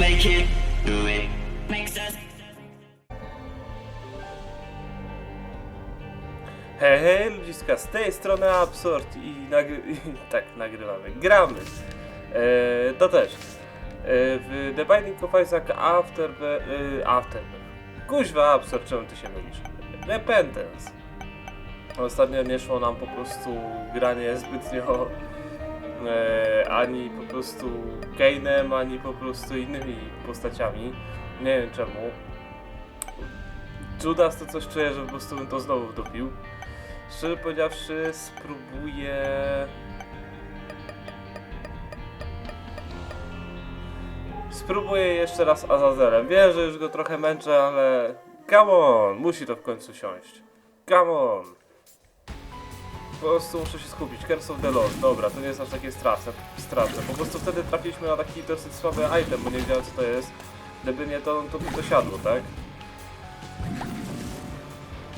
make it, do it. Makes us. Hej, hej, ludziska, z tej strony Absurd i, nagry... tak, nagrywamy, gramy. E, to też. E, w The Binding of Isaac After... E, after... Kuźwa, Absurd, czemu ty się mylisz? Repentance. Ostatnio nie szło nam po prostu granie zbytnio ani po prostu Kane'em, ani po prostu innymi postaciami. Nie wiem czemu. Judas to coś czuję, że po prostu bym to znowu wdupił. Szczerze powiedziawszy, spróbuję. Spróbuję jeszcze raz Azazelem. Wiem, że już go trochę męczę, ale. Come on! Musi to w końcu siąść. Come on! Po prostu muszę się skupić. Curse of the Lord. Dobra, to nie jest aż takie straszne. straszne. Po prostu wtedy trafiliśmy na taki dosyć słaby item, bo nie wiedziałem co to jest. Gdyby nie to, to by to siadło, tak?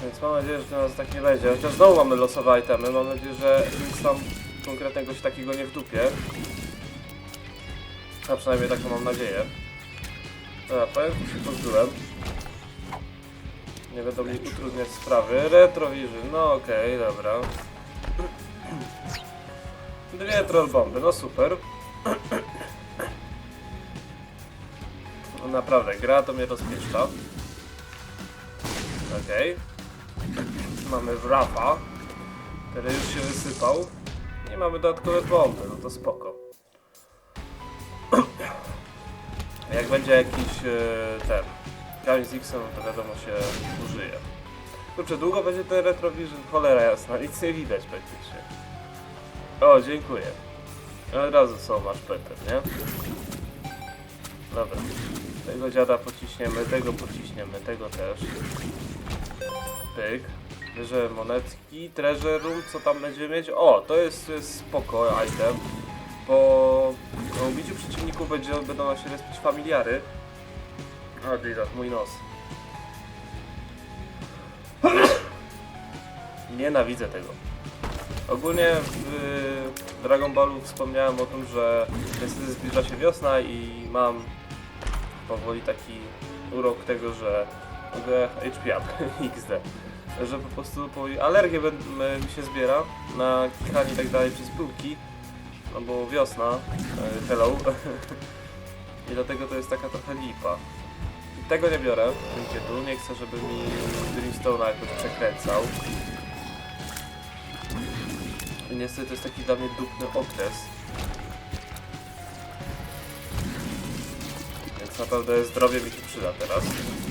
Więc mam nadzieję, że nas tak nie będzie. Chociaż znowu mamy losowe itemy. Mam nadzieję, że nic tam konkretnego się takiego nie wdupie. A przynajmniej taką mam nadzieję. Dobra, powiem, się pozbyłem. Nie będą mi utrudniać sprawy. Retrovision, no okej, dobra. Dwie troll bomby, no super. No naprawdę, gra to mnie rozpieszcza. Okej. Mamy wrapa, który już się wysypał. Nie mamy dodatkowe bomby, no to spoko. Jak będzie jakiś e, ten kamień z X-em, to wiadomo się użyje. Kurczę, długo będzie ten retrovision? Cholera jasna, nic nie widać praktycznie. O, dziękuję. Od razu są masz Peter, nie? Dobra. Tego dziada pociśniemy, tego pociśniemy, tego też. Pyk. Bierze monetki, treasure room, co tam będziemy mieć? O, to jest, jest spoko item. Po po ubiciu przeciwników będzie, będą nam się respić familiary. O, Blizzard, mój nos. Nienawidzę tego. Ogólnie w Dragon Ballu wspomniałem o tym, że niestety zbliża się wiosna i mam powoli taki urok tego, że mogę HP up, XD. Że po prostu alergię mi się zbiera na kichanie i tak dalej przez pyłki, no bo wiosna, e, hello. I dlatego to jest taka trochę lipa. Tego nie biorę, tu, nie chcę, żeby mi Dreamstone'a jakoś przekręcał. Niestety to jest taki dla mnie dupny okres. Więc naprawdę zdrowie mi się przyda teraz.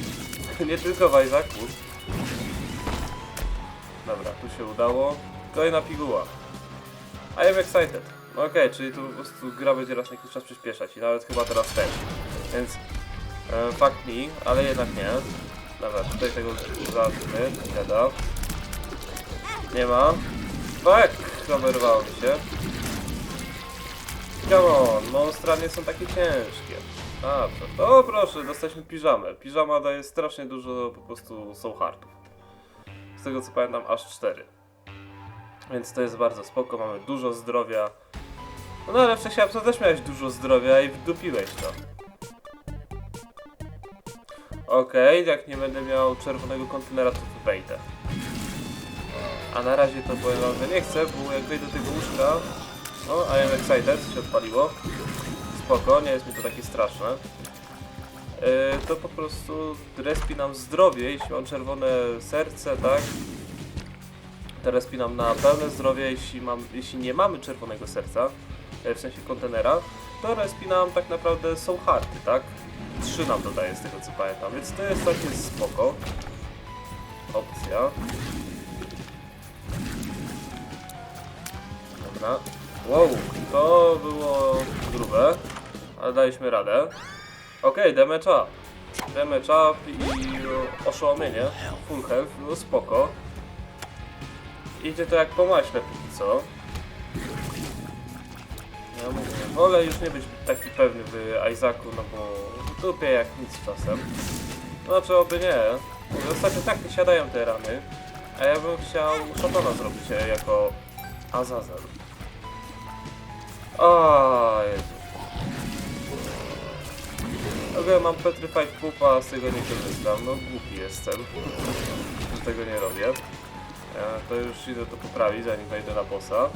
nie tylko w Isaacu. Dobra, tu się udało. Kolejna piguła. I am excited. Okej, czyli tu po prostu gra będzie raz na jakiś czas przyspieszać i nawet chyba teraz też. Więc e, fuck me, ale jednak nie. Dobra, tutaj tego załatwimy, gada. Nie ma. Fuck! Oberwało mi się. On, monstra nie są takie ciężkie. A, to, proszę, dostaliśmy piżamę. Piżama daje strasznie dużo po prostu soul heartów. Z tego co pamiętam aż 4. Więc to jest bardzo spoko, mamy dużo zdrowia. No ale wcześniej Abso też miałeś dużo zdrowia i wdupiłeś to. Okej, jak nie będę miał czerwonego kontenera, to wejdę. A na razie to powiem wam, że nie chcę, bo jak wejdę do tego łóżka... O, I am excited, się odpaliło. Spoko, nie jest mi to takie straszne. Yy, to po prostu respi nam zdrowie, jeśli mam czerwone serce, tak? To respi nam na pełne zdrowie, jeśli, mam, jeśli nie mamy czerwonego serca, e, w sensie kontenera, to respi nam tak naprawdę są harty, tak? Trzy nam dodaje z tego co pamiętam, więc to jest takie spoko. Opcja. Dobra. Wow, to było grube, ale daliśmy radę. Okej, okay, damage up. Damage up i oszołomienie. Full health, no spoko. Idzie to jak po maśle póki co. Ja mówię, wolę już nie być taki pewny w Isaacu, no bo w dupie jak nic czasem. No czy oby nie. Mówię, Ostatnio tak mi siadają te rany, a ja bym chciał Szatana zrobić e, jako Azazel. O Jezu. Okej, mam Petrified Pupa, z tego nie korzystam. No głupi jestem. że tego nie robię. E, to już idę to poprawić, zanim wejdę na bossa.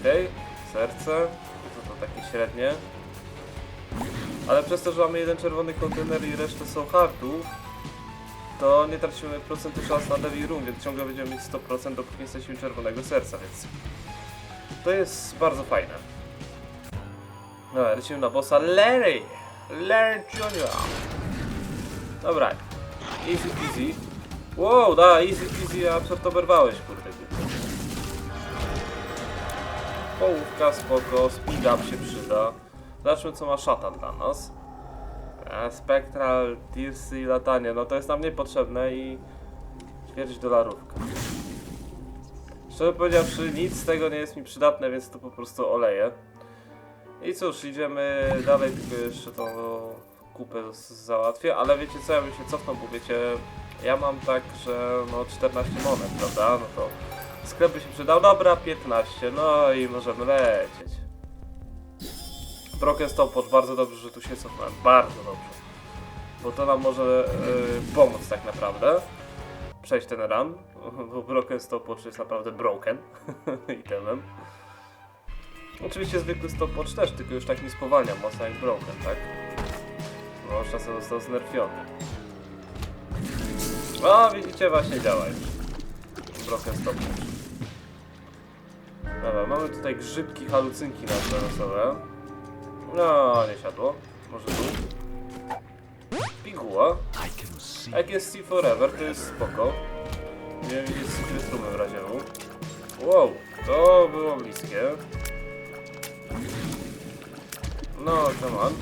Okej, serce. To, to takie średnie. Ale przez to, że mamy jeden czerwony kontener i resztę są hardów, to nie tracimy procentu szans na Devil Room, więc ciągle będziemy mieć 100% dopóki nie jesteśmy czerwonego serca, więc to jest bardzo fajne. Dobra, lecimy na bossa Larry! Larry Jr. Dobra, easy peasy. Wow, da, easy peasy, absorberwałeś, kurde. głupio. Połówka, spoko, speed up się przyda. Zobaczmy co ma szata dla nas. E, Spectral, Tears i latanie, no to jest nam niepotrzebne i ćwierć dolarówka. Szczerze powiedziawszy, nic z tego nie jest mi przydatne, więc to po prostu oleję. I cóż, idziemy dalej, tylko jeszcze tą kupę załatwię, ale wiecie co, ja bym się cofnął, bo wiecie, ja mam tak, że no 14 monet, prawda, no to sklep by się przydał, dobra, 15, no i możemy lecieć. Broken Stopwatch, bardzo dobrze, że tu się cofnąłem, bardzo dobrze. Bo to nam może yy, pomóc tak naprawdę. Przejść ten run, bo Broken Stopwatch jest naprawdę broken itemem. Oczywiście zwykły stopwatch też, tylko już tak nie spowalnia mocno jak broken, tak? No, czasem został znerfiony. O, widzicie, właśnie działa już. Broken stopwatch. Dobra, mamy tutaj grzybki, halucynki nasze. No, nie siadło. Może tu. Piguła. I can see forever, to jest spoko. Będziemy widzieć secret roomy w razie. Wow, to było bliskie. No, come on.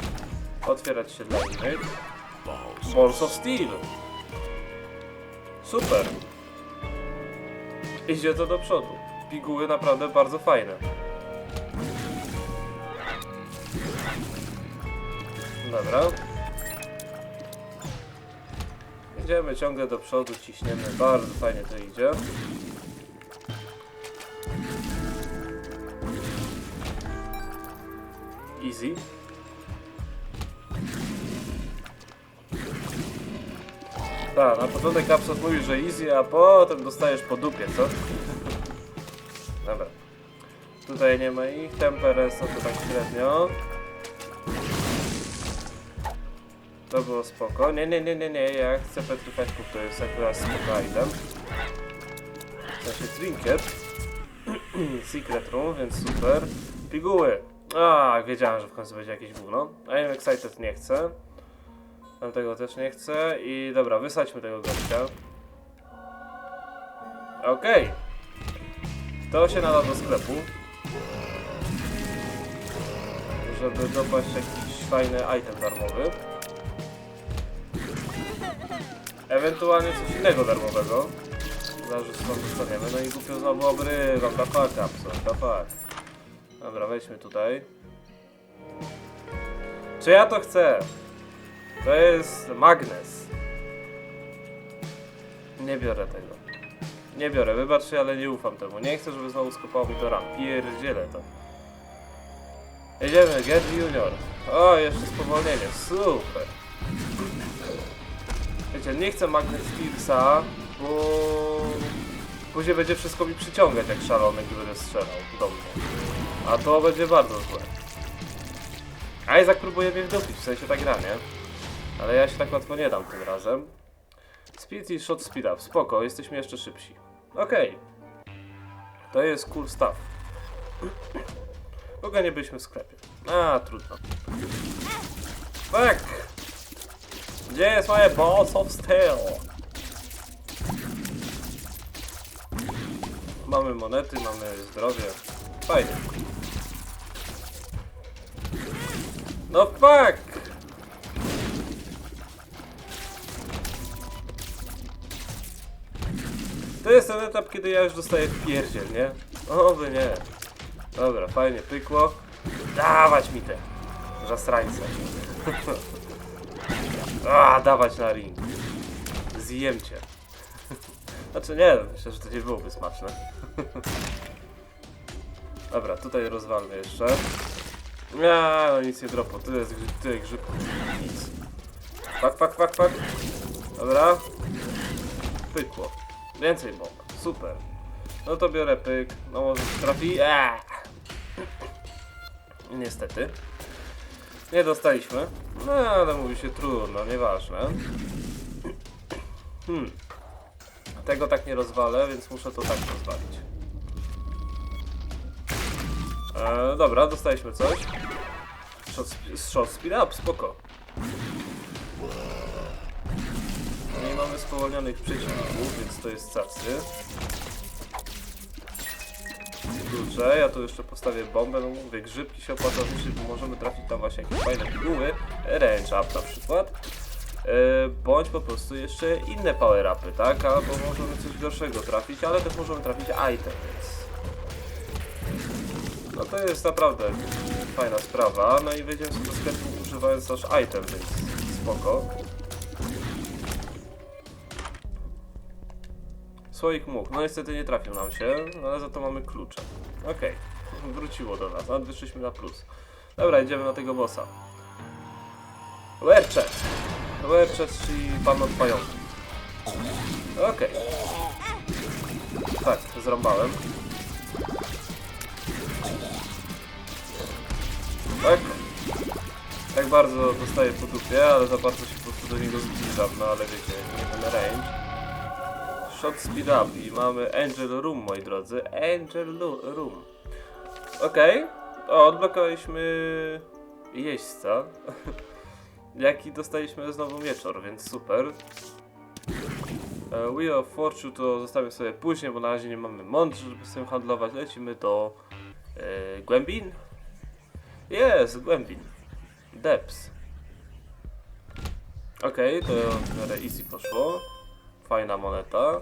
Otwierać się dla innych. Balls of Steel. Super. Idzie to do przodu. Piguły naprawdę bardzo fajne. Dobra. Idziemy ciągle do przodu, ciśniemy. Bardzo fajnie to idzie. Easy. Tak, na początek Capsot mówi, że easy, a potem dostajesz po dupie, co? Dobra. Tutaj nie ma ich, Temperance, to tak średnio. To było spoko. Nie, nie, nie, nie, nie, ja chcę Cup, to jest akurat spoko item. W sensie Trinket. Secret Room, więc super. Piguły. A, wiedziałem, że w końcu będzie jakieś gówno. I am excited nie chcę. Tamtego też nie chcę. I dobra, wysadźmy tego gościa. Okej. To się nada do sklepu. Żeby dopaść jakiś fajny item darmowy. Ewentualnie coś innego darmowego. Zależy skąd dostaniemy. No i głupio znowu obrywam. Da fuck, Capson, da fuck. Dobra, wejdźmy tutaj. Czy ja to chcę? To jest magnes. Nie biorę tego. Nie biorę, wybaczcie, ale nie ufam temu. Nie chcę, żeby znowu skopało mi to ram. Pierdzielę to. Jedziemy, Get Junior. O, jeszcze spowolnienie. Super. Wiecie, nie chcę magnet Spearsa, bo później będzie wszystko mi przyciągać jak szalony, gdy będę strzelał do mnie. A to będzie bardzo złe. A Isaac próbuje mnie wdupić, w sensie tak gra, nie? Ale ja się tak łatwo nie dam tym razem. Speed i shot speed up, spoko, jesteśmy jeszcze szybsi. Okej. To jest cool stuff. Kogo nie byliśmy w sklepie? A, trudno. Tak! Gdzie jest moje Balls of Steel? Mamy monety, mamy zdrowie. Fajnie. No fuck! To jest ten etap, kiedy ja już dostaję pierdziel, nie? O, by nie. Dobra, fajnie pykło. Dawać mi te zasrańce. A, dawać na ring. Zjemcie. Znaczy nie, myślę, że to nie byłoby smaczne. Dobra, tutaj rozwalmy jeszcze. Ja, no nic nie dropo, tyle jest grzyb, tyle grzybków. Nic. Pak, pak, pak, pak. Dobra. Pykło. Więcej bomb. Super. No to biorę pyk. No może trafi. Eee. Niestety. Nie dostaliśmy. No ale mówi się trudno, nieważne. Hmm. Tego tak nie rozwalę, więc muszę to tak rozwalić. E, dobra, dostaliśmy coś. Shot, sp- shot speed up, spoko. Nie mamy spowolnionych przeciwników, więc to jest cacy. Klucze, ja tu jeszcze postawię bombę, no mówię, grzybki się opłaca zniszczyć, bo możemy trafić tam właśnie jakieś fajne piguły, range up na przykład. E, bądź po prostu jeszcze inne power upy, tak? Albo możemy coś gorszego trafić, ale też możemy trafić item, więc... No to jest naprawdę fajna sprawa. No i wejdziemy sobie do sklepu używając też item, więc spoko. Słoik mógł. No niestety nie trafił nam się, no ale za to mamy klucze. Okej, wróciło do nas, nawet wyszliśmy na plus. Dobra, idziemy na tego bossa. Werchet. Werchet, czyli pan od pająków. Okej. Tak, zrąbałem. Tak. Tak bardzo dostaję po dupie, ale za bardzo się po prostu do niego zbliżam, no ale wiecie, nie ten range. Shot speed up i mamy Angel Room, moi drodzy. Angel Room. Okej. O, odblokowaliśmy jeźdźca. Jaki dostaliśmy znowu mieczor, więc super. E, Wheel of Fortune to zostawię sobie później, bo na razie nie mamy mądrzy, żeby z tym handlować. Lecimy do e, Głębin. Jest, Głębin. Depths. Okej, to w miarę easy poszło. Fajna moneta.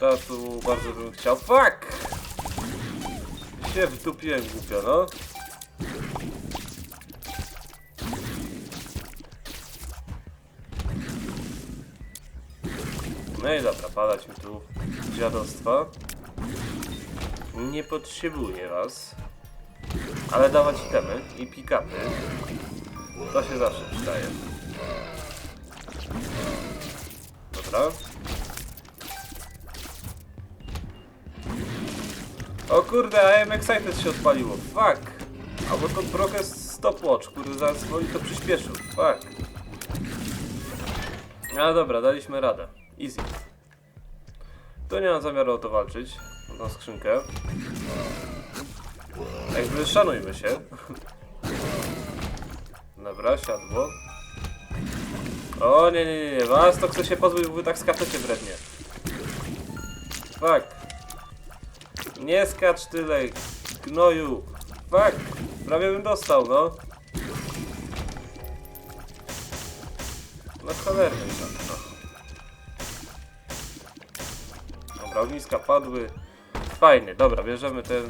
Ja tu bardzo bym chciał. Fuck! Się wdupiłem głupio, no. No i dobra, padać mi tu dziadostwa. Nie potrzebuję was. Ale dawać itemy i pick-upy. To się zawsze przydaje. Dobra. O kurde, I am excited się odpaliło. Fuck. Albo to broken stopwatch, kurde, zaraz woli to przyspieszył. Fuck. Ale dobra, daliśmy radę. Easy. Tu nie mam zamiaru o to walczyć. Na skrzynkę. Jakby szanujmy się. Dobra, siadło. O nie, nie, nie, was to chce się pozbyć, bo tak skaczecie wrednie. Fuck. Nie skacz tyle, gnoju. Fuck. Prawie bym dostał, no. No cholerny tam, no. Dobra, ogniska padły. Fajnie, dobra, bierzemy ten...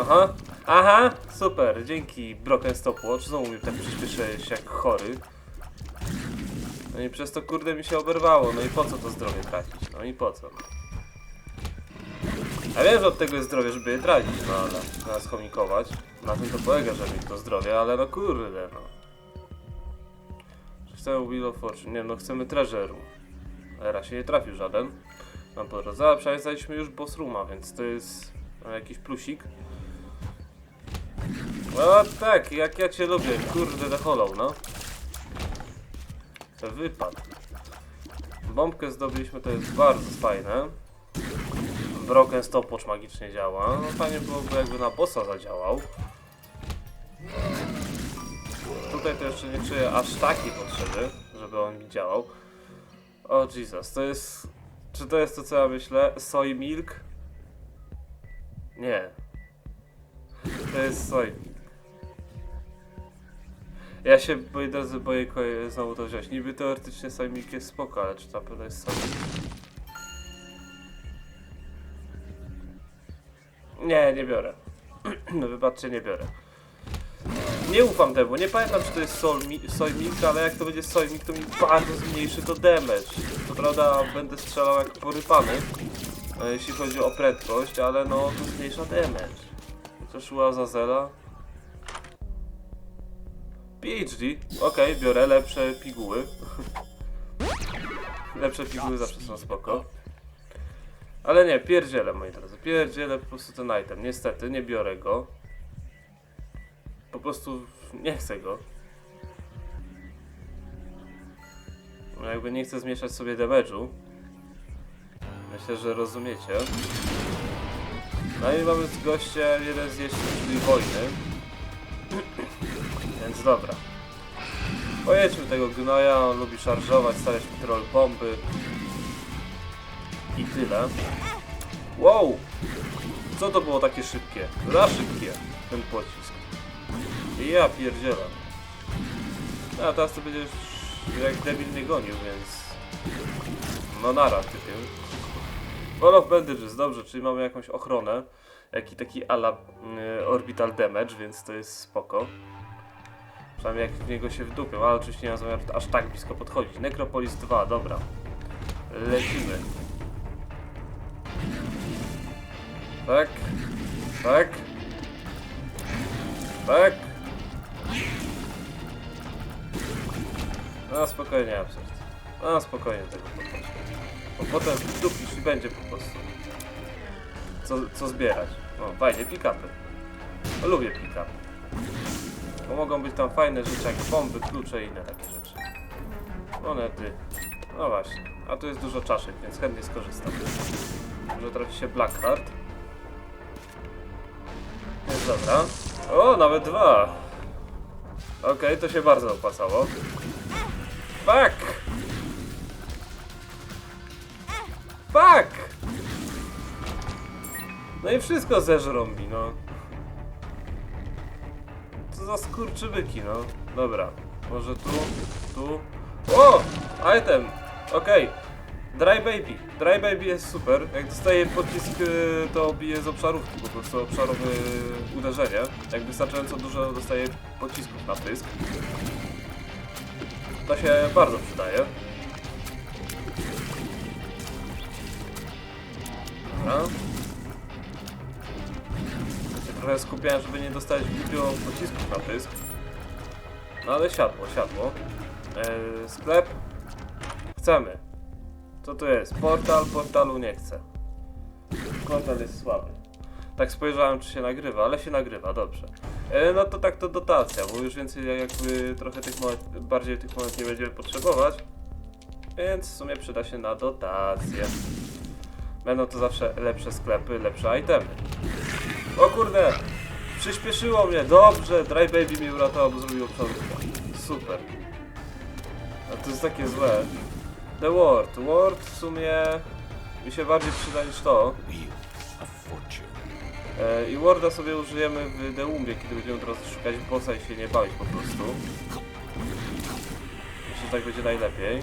Aha, aha, super, dzięki Broken Stopwatch. Znowu mi tak przyspieszyłeś jak chory. No i przez to kurde mi się oberwało, no i po co to zdrowie tracić? No i po co? Ja wiem, że od tego jest zdrowie, żeby je tracić, no ale nas chomikować. Na tym to polega, że mieć to zdrowie, ale no kurde, no. Czy chcemy Wheel of Fortune? Nie, no chcemy Treasure Room. Ale raz się nie trafił żaden. Nam po drodze, ale już boss rooma, więc to jest no, jakiś plusik. No tak, jak ja cię lubię, kurde, The Hollow, no. Wypad. Bombkę zdobyliśmy, to jest bardzo fajne. Broken Stopwatch magicznie działa. No fajnie byłoby jakby na bossa zadziałał. Tutaj to jeszcze nie czuję aż takiej potrzeby, żeby on mi działał. O Jesus, to jest... Czy to jest to co ja myślę? Soy milk? Nie. To jest soy. Ja się, moi drodzy, boję znowu to wziąć. Niby teoretycznie soy milk jest spoko, ale czy na pewno jest soy milk? Nie, nie biorę. No wybaczcie, nie biorę. Nie ufam temu, nie pamiętam czy to jest milk, ale jak to będzie soy milk, to mi bardzo zmniejszy to damage. To prawda, będę strzelał jak porypany, e, jeśli chodzi o prędkość, ale no to zmniejsza damage. Przeszyła Zazela. PhD. Okej, biorę lepsze piguły. lepsze piguły zawsze są spoko. Ale nie, pierdzielę moi drodzy. Pierdzielę po prostu ten item. Niestety, nie biorę go. Po prostu nie chcę go. No jakby nie chcę zmieszać sobie damage'u. Myślę, że rozumiecie. No i mamy z goście jeden z jeszcze czyli wojny. Więc dobra. Pojedźmy tego gnoja, on lubi szarżować, stawiać troll bomby. I tyle. Wow! Co to było takie szybkie? Za szybkie, ten pocisk. I ja pierdzielę. A teraz to będziesz jak debil mnie gonił, więc... No nara, typie. Wall of Bandages, dobrze, czyli mamy jakąś ochronę. Jaki taki ala y, orbital damage, więc to jest spoko. Przynajmniej jak w niego się wdupią, ale oczywiście nie mam zamiaru aż tak blisko podchodzić. Necropolis 2, dobra. Lecimy. Tak. Tak. Tak. No spokojnie, absurd. No spokojnie tego podchodź. Bo potem wdupisz i będzie po prostu. Co, co zbierać. No fajnie, pick-upy. No, lubię pick-upy. Bo mogą być tam fajne rzeczy jak bomby, klucze i inne takie rzeczy. Monety. No właśnie. A tu jest dużo czaszek, więc chętnie skorzystam. Może trafi się Blackheart. Jest dobra. O, nawet dwa. Okej, to się bardzo opłacało. Fuck! Fuck! No i wszystko zeżrą mi, no. Za skurczybyki, no. Dobra, może tu, tu. O! Item! Okej. Dry Baby. Dry Baby jest super. Jak dostaje pocisk, y, to bije z obszarówki, po prostu obszarowe uderzenie. Jak wystarczająco dużo dostaje pocisków na pysk. To się bardzo przydaje. Dobra. Trochę skupiałem, żeby nie dostać głupio pocisków na pysk. No ale siadło, siadło. Eee, sklep. Chcemy. Co to jest? Portal, portalu nie chcę. Portal jest słaby. Tak spojrzałem, czy się nagrywa, ale się nagrywa, dobrze. E, no to tak to dotacja, bo już więcej jakby trochę tych monet, bardziej tych monet nie będziemy potrzebować. Więc w sumie przyda się na dotację. Będą to zawsze lepsze sklepy, lepsze itemy. O kurde! Przyspieszyło mnie, dobrze! Dry Baby mnie uratował, bo zrobił obszarówkę. Super. A to jest takie złe. The Ward. Ward w sumie mi się bardziej przyda niż to. E, I Warda sobie użyjemy w Deumbie, kiedy będziemy teraz szukać bossa i się nie bawić po prostu. Myślę, że tak będzie najlepiej.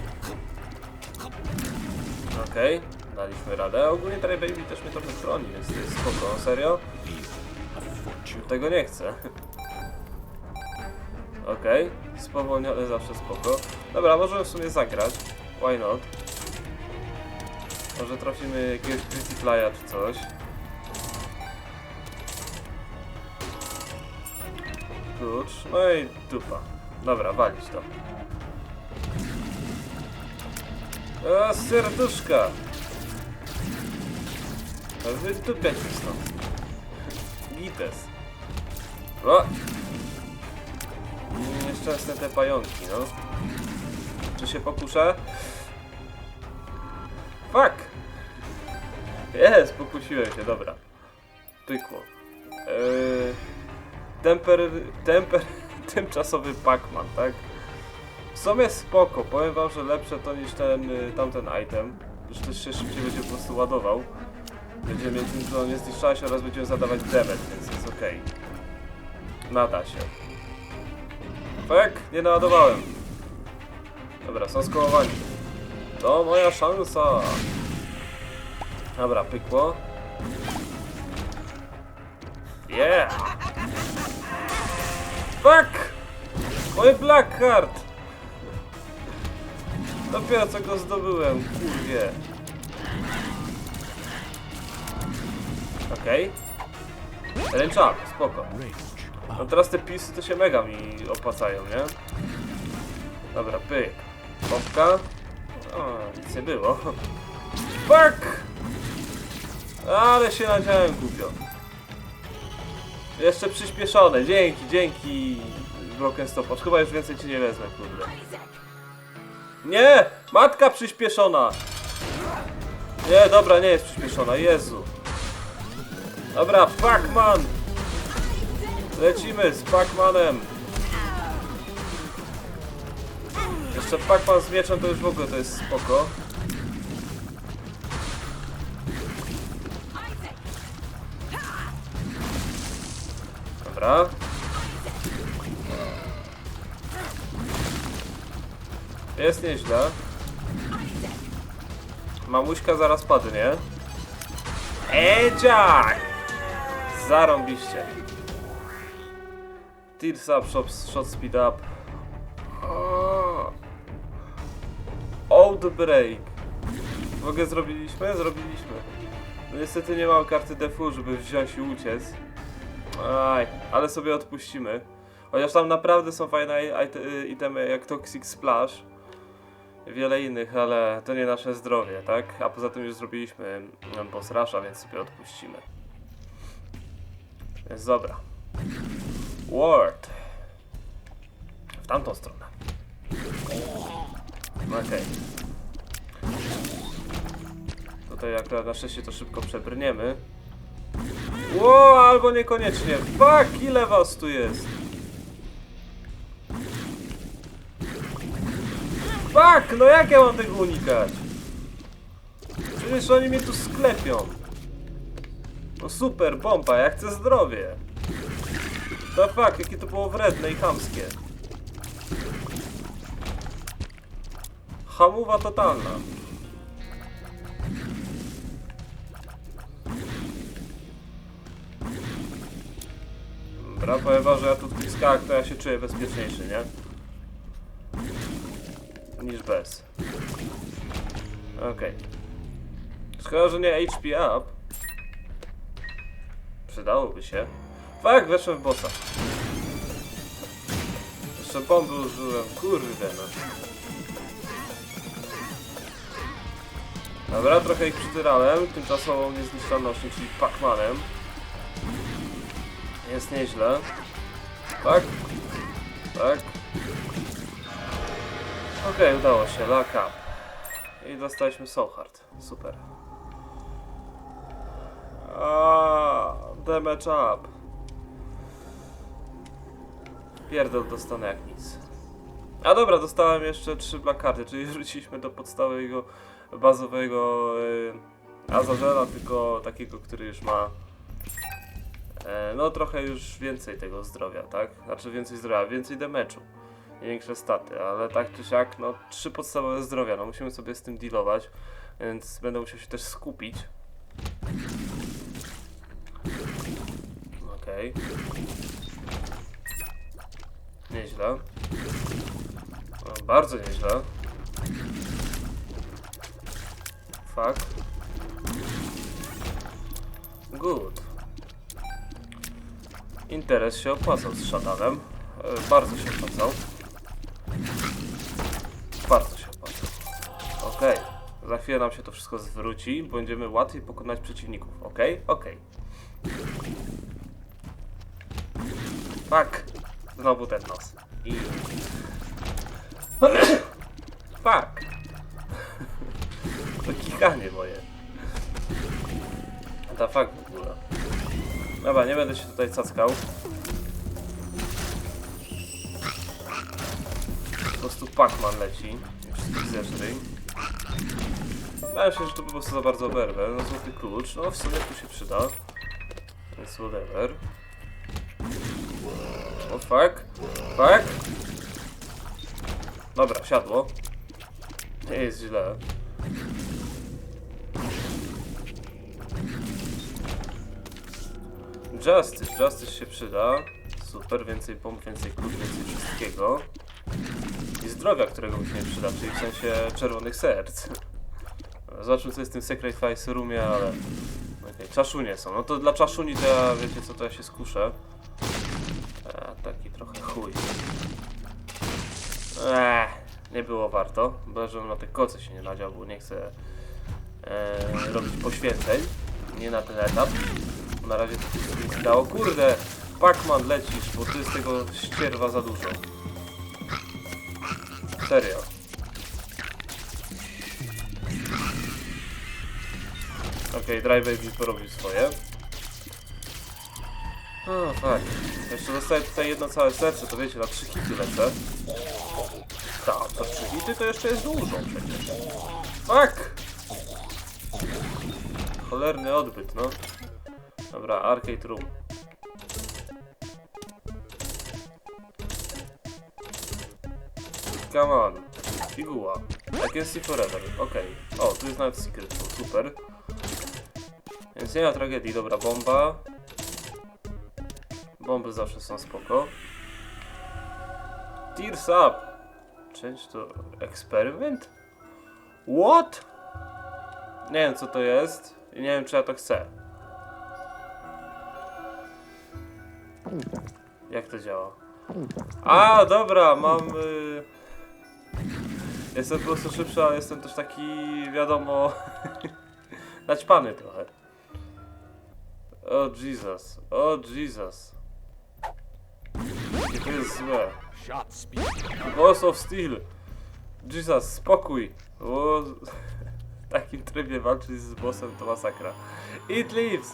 Okej, daliśmy radę. Ogólnie Terry Baby też mnie trochę chroni, więc to jest spoko. Serio? Tego nie chcę. Okej, spowolnione zawsze spoko. Dobra, możemy w sumie zagrać. Why not? Może trafimy jakiegoś Pretty Flya czy coś. Klucz, no i dupa. Dobra, walić to. A, serduszka! No, Wydupiać mi stąd. Gites. O! Nieszczęsne te pająki, no. Czy się pokuszę? Fuck! Jest, pokusiłem się, dobra. Pykło. Eee, temper, temper, tymczasowy Pac-Man, tak? W sumie spoko, powiem wam, że lepsze to niż ten, y, tamten item. Że też się szybciej będzie po prostu ładował. Będziemy mieć nie zniszczała się oraz będziemy zadawać damage, więc jest okej. Nada się. Tak, nie naładowałem. Dobra, są skołowani. To moja szansa. Dobra, pykło. Yeah! Fuck! Mój Black Card! Dopiero co go zdobyłem, kurwie. Okej. Range up, spoko. No teraz te pisy to się mega mi opłacają, nie? Dobra, pyk. Pompka. O, nic nie było. Fuck! Ale się nadziałem głupio. Jeszcze przyspieszone. Dzięki, dzięki. Broken Stopwatch. Chyba już więcej ci nie wezmę, kurde. Nie! Matka przyspieszona! Nie, dobra, nie jest przyspieszona. Jezu. Dobra, Pac-Man! Lecimy z Pac-Manem! Jeszcze Pac-Man z mieczem to już w ogóle to jest spoko. Dobra. Jest nieźle. Mamuśka zaraz padnie. Ejdziak! Zarąbiście. Tears up, shot, shot speed up. O. Old break. W ogóle zrobiliśmy? Zrobiliśmy. No niestety nie mam karty defu, żeby wziąć i uciec. Aj, ale sobie odpuścimy. Chociaż tam naprawdę są fajne ite- itemy jak Toxic Splash. Wiele innych, ale to nie nasze zdrowie, tak? A poza tym już zrobiliśmy mm, boss rusha, więc sobie odpuścimy. Dobra. Ward. W tamtą stronę. Okej. Tutaj akurat na szczęście to szybko przebrniemy. Ło, albo niekoniecznie. Fuck, ile was tu jest? Fuck, no jak ja mam tego unikać? Przecież oni mnie tu sklepią. No super, bomba, ja chcę zdrowie. The fuck, jakie to było wredne i chamskie. Hamuwa totalna. Dobra, powiem że ja tu w skałach to ja się czuję bezpieczniejszy, nie? Niż bez. Okej. Szkoda, że nie HP up. Przydałoby się. Fak, weszłem w bossa. Jeszcze bomby użyłem, kurde no. Dobra, trochę ich przytyrałem, tymczasową niezniszczalnością, czyli Pac-Manem. Jest nieźle. Tak? Tak? Okej, udało się, up. I dostaliśmy Soul Heart. Super. A, damage up. Pierdol dostanę jak nic. A dobra, dostałem jeszcze trzy black cardy, czyli wróciliśmy do podstawowego, bazowego y, Azazela, tylko takiego, który już ma e, no trochę już więcej tego zdrowia, tak? Znaczy więcej zdrowia, więcej i większe staty, ale tak czy siak, no trzy podstawowe zdrowia, no musimy sobie z tym dealować, więc będę musiał się też skupić. Okej. Nieźle. No, bardzo nieźle. Fuck. Good. Interes się opłacał z szatanem. E, bardzo się opłacał. Bardzo się opłacał. Okej. Za chwilę nam się to wszystko zwróci. Będziemy łatwiej pokonać przeciwników. Okej? Okej. Fuck. Znowu ten nos. I... Fuck. To kichanie moje. Ta fuck w ogóle. Dobra, nie będę się tutaj cackał. Po prostu Pac-Man leci. Wszystkich zeżryj. Wydaje się, że to po prostu za bardzo oberwę. No złoty klucz, no w sumie tu się przyda. Więc whatever. O fuck. Fuck. Dobra, siadło. Nie jest źle. Justice, Justice się przyda. Super, więcej pomp, więcej klucz, więcej wszystkiego. I zdrowia, którego mi się nie przyda, czyli w sensie czerwonych serc. Zobaczmy co jest w tym Sacrifice Roomie, ale... Okej, czaszunie są. No to dla czaszuni to ja, wiecie co, to ja się skuszę. Trochę chuj. Eee, nie było warto. Bo żebym na te koce się nie nadział, bo nie chcę e, robić poświęceń. Nie na ten etap. Na razie to się dało. Kurde, Pac-Man lecisz, bo ty z tego ścierwa za dużo. Serio. Okej, okay, Drive Baby porobił swoje. O, fuck. Jeszcze dostaję tutaj jedno całe serce, to wiecie, na trzy hity lecę. Tak, to trzy hity to jeszcze jest dużo przecież. Fuck! Cholerny odbyt, no. Dobra, Arcade Room. Come on. Figuła. Against Forever. Okej. O, tu jest nawet secret, super. Więc nie ma tragedii, dobra, bomba. Bomby zawsze są spoko. Tears up! Change to experiment? What? Nie wiem co to jest i nie wiem czy ja to chcę. Jak to działa? A, dobra, mam... Y... Jestem po prostu szybszy, ale jestem też taki, wiadomo, naćpany trochę. O Jesus, o Jesus. Jakie to jest złe. Boss of Steel. Jesus, spokój. Bo w takim trybie walczyć z bossem to masakra. It lives.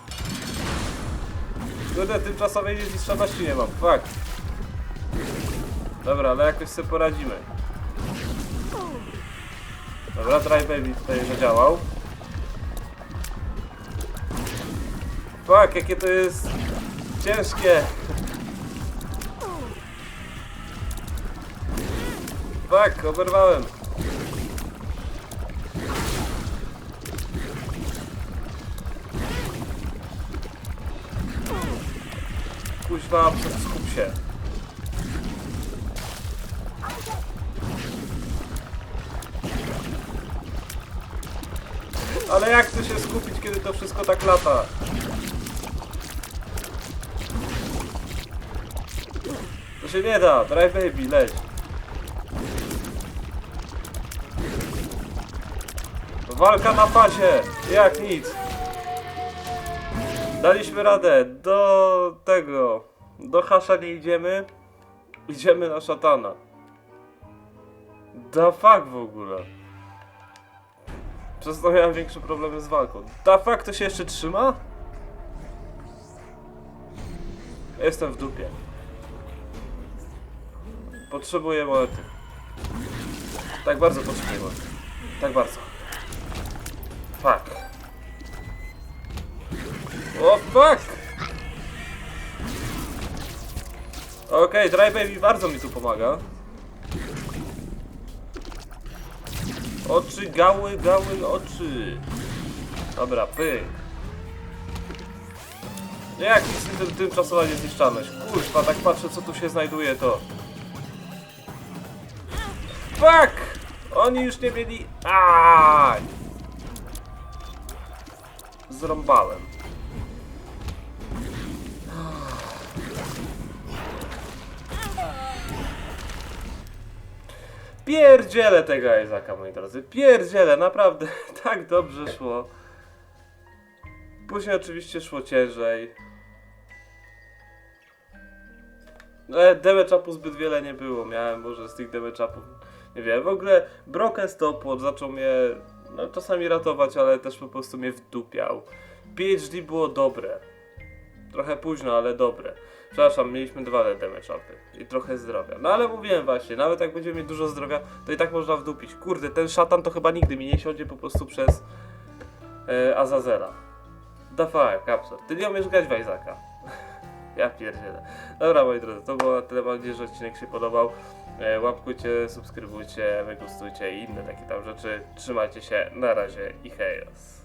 Kurde, tymczasowej niezniszczalności nie mam. Fuck. Dobra, ale jakoś sobie poradzimy. Dobra, Dry Baby tutaj zadziałał. Fuck, jakie to jest ciężkie. Fuck, oberwałem. Kuźwa, skup się. Ale jak tu się skupić, kiedy to wszystko tak lata? To się nie da, drive baby, leć. Walka na pasie, jak nic. Daliśmy radę, do tego, do hasza nie idziemy, idziemy na szatana. Da fuck w ogóle. Przez to miałem większe problemy z walką. Da fuck to się jeszcze trzyma? Jestem w dupie. Potrzebuję monety. Tak bardzo potrzebuję monety. Tak bardzo. Fuck. O fuck! Okej, Dry Baby bardzo mi tu pomaga. Oczy, gały, gały, oczy. Dobra, pyk. Jak nic tym, tymczasowa niezniszczalność. Kurwa, tak patrzę co tu się znajduje to. Fuck! Oni już nie mieli... Aj! Zrąbałem. Pierdzielę tego Izaka, moi drodzy. Pierdzielę, naprawdę tak dobrze szło. Później oczywiście szło ciężej. Ale damage zbyt wiele nie było. Miałem może z tych damage upów, nie wiem, w ogóle Broken Stopwatch zaczął mnie no, czasami ratować, ale też po prostu mnie wdupiał. PhD było dobre. Trochę późno, ale dobre. Przepraszam, mieliśmy dwa damage upy i trochę zdrowia. No ale mówiłem właśnie, nawet jak będziemy mieć dużo zdrowia, to i tak można wdupić. Kurde, ten szatan to chyba nigdy mi nie siądzie po prostu przez e, Azazela. Da fuck, absurd. Ty nie umiesz grać w ja pierdzielę. Dobra moi drodzy, to było na tyle. Mam nadzieję, że odcinek się podobał. E, łapkujcie, subskrybujcie, wygustujcie i inne takie tam rzeczy. Trzymajcie się, na razie i hejos.